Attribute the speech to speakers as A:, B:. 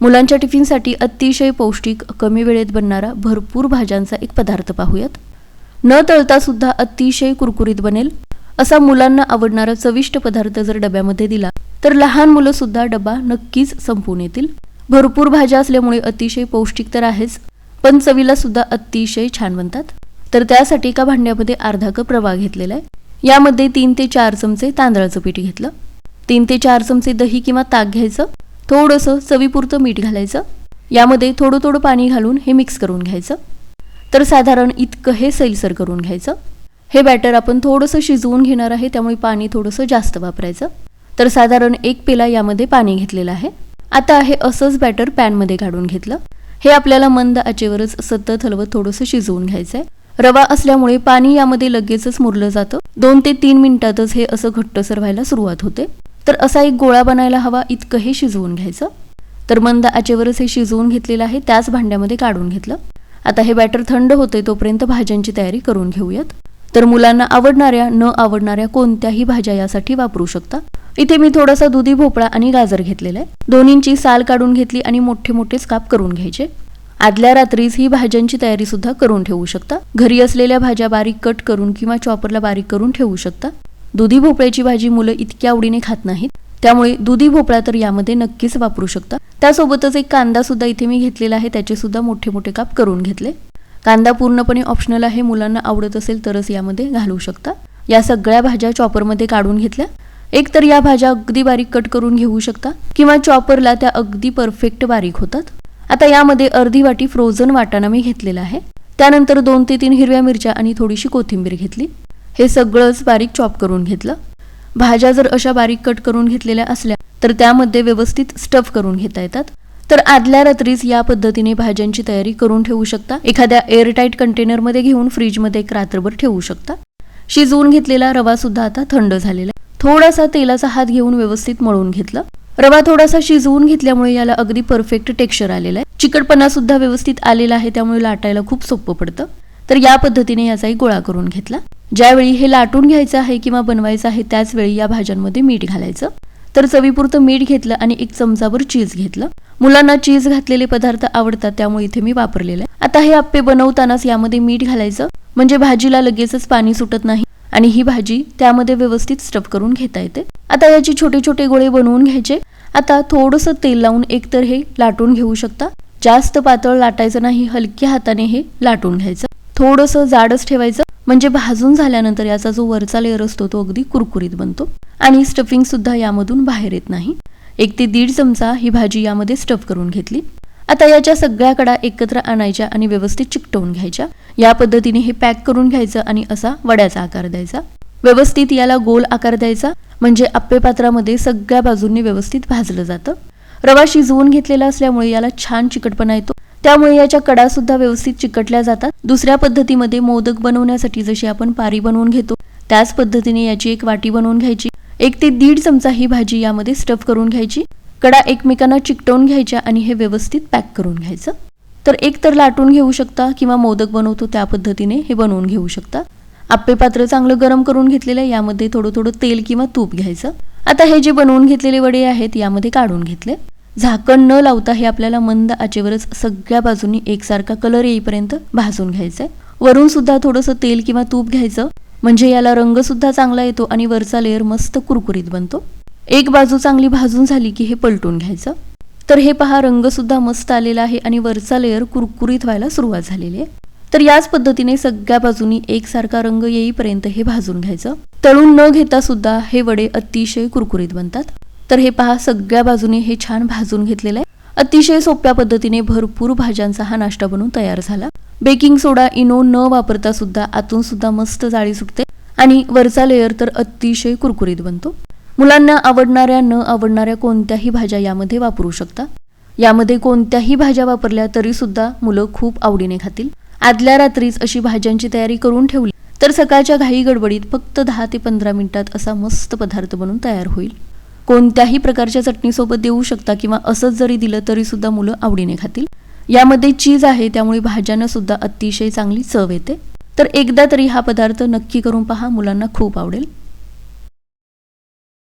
A: मुलांच्या टिफिनसाठी अतिशय पौष्टिक कमी वेळेत बनणारा भरपूर भाज्यांचा एक पदार्थ पाहूयात. न तळता सुद्धा अतिशय कुरकुरीत बनेल असा मुलांना आवडणारा चविष्ट पदार्थ जर डब्यामध्ये दिला तर लहान मुलं सुद्धा डबा नक्कीच संपवून येतील. भरपूर भाज्या असल्यामुळे अतिशय पौष्टिक तर आहेच पण चवीला सुद्धा अतिशय छान बनतात. तर त्यासाठी एका भांड्यामध्ये अर्धा कप रवा घेतलेला आहे. यामध्ये तीन ते चार चमचे तांदळाचं पीठ घेतलं. तीन ते चार चमचे दही किंवा ताक घ्यायचं. थोडंसं चवीपुरतं मीठ घालायचं. यामध्ये थोडं थोडं पाणी घालून हे मिक्स करून घ्यायचं. तर साधारण इतकं हे सैलसर करून घ्यायचं. हे बॅटर आपण थोडंसं शिजवून घेणार आहे त्यामुळे पाणी थोडंसं जास्त वापरायचं. तर साधारण एक पेला यामध्ये पाणी घेतलेलं आहे. आता हे असंच बॅटर पॅनमध्ये काढून घेतलं. हे आपल्याला मंद आचेवरच सतत हलवत थोडंसं शिजवून घ्यायचं आहे रवा असल्यामुळे पाणी यामध्ये लगेचच मुरलं जातं. दोन ते तीन मिनिटातच हे असं घट्टसर व्हायला सुरुवात होते. तर असा एक गोळा बनायला हवा इतकं हे शिजवून घ्यायचं. तर मंद आचेवरच हे शिजवून घेतलेलं आहे त्याच भांड्यामध्ये काढून घेतलं. आता हे बॅटर थंड होते तोपर्यंत भाज्यांची तयारी करून घेऊयात. तर मुलांना आवडणाऱ्या न आवडणाऱ्या कोणत्याही भाज्या यासाठी वापरू शकता. इथे मी थोडासा दुधी भोपळा आणि गाजर घेतलेला आहे. दोन्हींची साल काढून घेतली आणि मोठे मोठेच काप करून घ्यायचे. आदल्या रात्रीच ही भाज्यांची तयारी सुद्धा करून ठेवू शकता. घरी असलेल्या भाज्या बारीक कट करून किंवा चॉपरला बारीक करून ठेवू शकता. दुधी भोपळ्याची भाजी मुलं इतक्या आवडीने खात नाहीत. त्यामुळे दुधी भोपळा तर यामध्ये नक्कीच वापरू शकता. त्यासोबतच एक कांदा सुद्धा इथे मी घेतलेला आहे त्याचे सुद्धा मोठे मोठे काप करून घेतले. कांदा पूर्णपणे ऑप्शनल आहे मुलांना आवडत असेल तरच यामध्ये घालू शकता. या सगळ्या भाज्या चॉपरमध्ये काढून घेतल्या. एक तर या भाज्या अगदी बारीक कट करून घेऊ शकता किंवा चॉपरला त्या अगदी परफेक्ट बारीक होतात. आता यामध्ये अर्धी वाटी फ्रोझन वाटाणा मी घेतलेला आहे. त्यानंतर दोन ते तीन हिरव्या मिरच्या आणि थोडीशी कोथिंबीर घेतली. हे सगळंच बारीक चॉप करून घेतलं. भाज्या जर अशा बारीक कट करून घेतलेल्या असल्या तर त्यामध्ये व्यवस्थित स्टफ करून घेता येतात. तर आदल्या रात्रीच या पद्धतीने भाज्यांची तयारी करून ठेवू शकता. एखाद्या एअरटाईट कंटेनरमध्ये घेऊन फ्रीजमध्ये एक रात्रभर ठेवू शकता. शिजवून घेतलेला रवा सुद्धा आता थंड झालेला आहे. थोडासा तेलाचा हात घेऊन व्यवस्थित मळून घेतलं. रवा थोडासा शिजवून घेतल्यामुळे याला अगदी परफेक्ट टेक्स्चर आलेला आहे. चिकटपणा सुद्धा व्यवस्थित आलेला आहे त्यामुळे लाटायला खूप सोपं पडतं. तर या पद्धतीने याचा गोळा करून घेतला. ज्यावेळी हे लाटून घ्यायचं आहे किंवा बनवायचं आहे त्याच वेळी या भाज्यांमध्ये मीठ घालायचं. तर चवीपुरतं मीठ घेतलं आणि एक चमचाभर चीज घेतलं. मुलांना चीज घातलेले पदार्थ आवडतात त्यामुळे इथे मी वापरलेले आता हे आप्पे बनवतानाच यामध्ये मीठ घालायचं. म्हणजे भाजीला लगेचच पाणी सुटत नाही आणि ही भाजी त्यामध्ये व्यवस्थित स्टफ करून घेता येते. आता याचे छोटे छोटे गोळे बनवून घ्यायचे. आता थोडंसं तेल लावून एकतर हे लाटून घेऊ शकता. जास्त पातळ लाटायचं नाही हलक्या हाताने हे लाटून घ्यायचं. थोडंसं जाडच ठेवायचं. म्हणजे भाजून झाल्यानंतर याचा जो वरचा लेअर असतो तो अगदी कुरकुरीत बनतो. आणि स्टफिंग सुद्धा यामधून बाहेर येत नाही. एक ते दीड चमचा ही भाजी यामध्ये स्टफ करून घेतली. आता याच्या सगळ्या कडा एकत्र आणायच्या आणि व्यवस्थित चिकटवून घ्यायच्या. या पद्धतीने हे पॅक करून घ्यायचं आणि असा वड्याचा आकार द्यायचा. व्यवस्थित याला गोल आकार द्यायचा. म्हणजे आप्पे पात्रामध्ये सगळ्या बाजूंनी व्यवस्थित भाजलं जातं. रवा शिजवून घेतलेला असल्यामुळे याला छान चिकटपणा येतो. त्यामुळे याच्या कडा सुद्धा व्यवस्थित चिकटल्या जातात. दुसऱ्या पद्धतीमध्ये मोदक बनवण्यासाठी जशी आपण पारी बनवून घेतो त्याच पद्धतीने याची एक वाटी बनवून घ्यायची. एक ते दीड चमचा ही भाजी यामध्ये स्टफ करून घ्यायची. कडा एकमेकांना चिकटवून घ्यायच्या आणि हे व्यवस्थित पॅक करून घ्यायचं. तर एक तर लाटून घेऊ शकता किंवा मोदक बनवतो त्या पद्धतीने हे बनवून घेऊ शकता. आप्पे पात्र चांगलं गरम करून घेतलेलं आहे यामध्ये थोडं थोडं तेल किंवा तूप घ्यायचं. आता हे जे बनवून घेतलेले वडे आहेत यामध्ये काढून घेतले. झाकण न लावता हे आपल्याला मंद आचेवरच सगळ्या बाजूनी एकसारखा कलर येईपर्यंत भाजून घ्यायचंय. वरून सुद्धा थोडंसं तेल किंवा तूप घ्यायचं. म्हणजे याला रंग सुद्धा चांगला येतो आणि वरचा लेअर मस्त कुरकुरीत बनतो. एक बाजू चांगली भाजून झाली की हे पलटून घ्यायचं. तर हे पहा रंग सुद्धा मस्त आलेला आहे आणि वरचा लेअर कुरकुरीत व्हायला सुरुवात झालेली आहे. तर याच पद्धतीने सगळ्या बाजूनी एकसारखा रंग येईपर्यंत हे भाजून घ्यायचं. तळून न घेता सुद्धा हे वडे अतिशय कुरकुरीत बनतात. तर हे पहा सगळ्या बाजूने हे छान भाजून घेतलेलं आहे. अतिशय सोप्या पद्धतीने भरपूर भाज्यांचा हा नाश्ता बनवून तयार झाला. बेकिंग सोडा इनो न वापरता सुद्धा आतून सुद्धा मस्त जाळी सुटते आणि वरचा लेयर तर अतिशय कुरकुरीत बनतो. मुलांना आवडणाऱ्या न आवडणाऱ्या कोणत्याही भाज्या यामध्ये वापरू शकता. यामध्ये कोणत्याही भाज्या वापरल्या तरी सुद्धा मुलं खूप आवडीने खातील. आदल्या रात्रीच अशी भाज्यांची तयारी करून ठेवली तर सकाळच्या घाई गडबडीत फक्त दहा ते पंधरा मिनिटात असा मस्त पदार्थ बनून तयार होईल. कोणत्याही प्रकारच्या चटणीसोबत देऊ शकता किंवा असंच जरी दिलं तरी सुद्धा मुलं आवडीने खातील. यामध्ये चीज आहे त्यामुळे भाज्यांना सुद्धा अतिशय चांगली चव येते. तर एकदा तरी हा पदार्थ नक्की करून पहा मुलांना खूप आवडेल.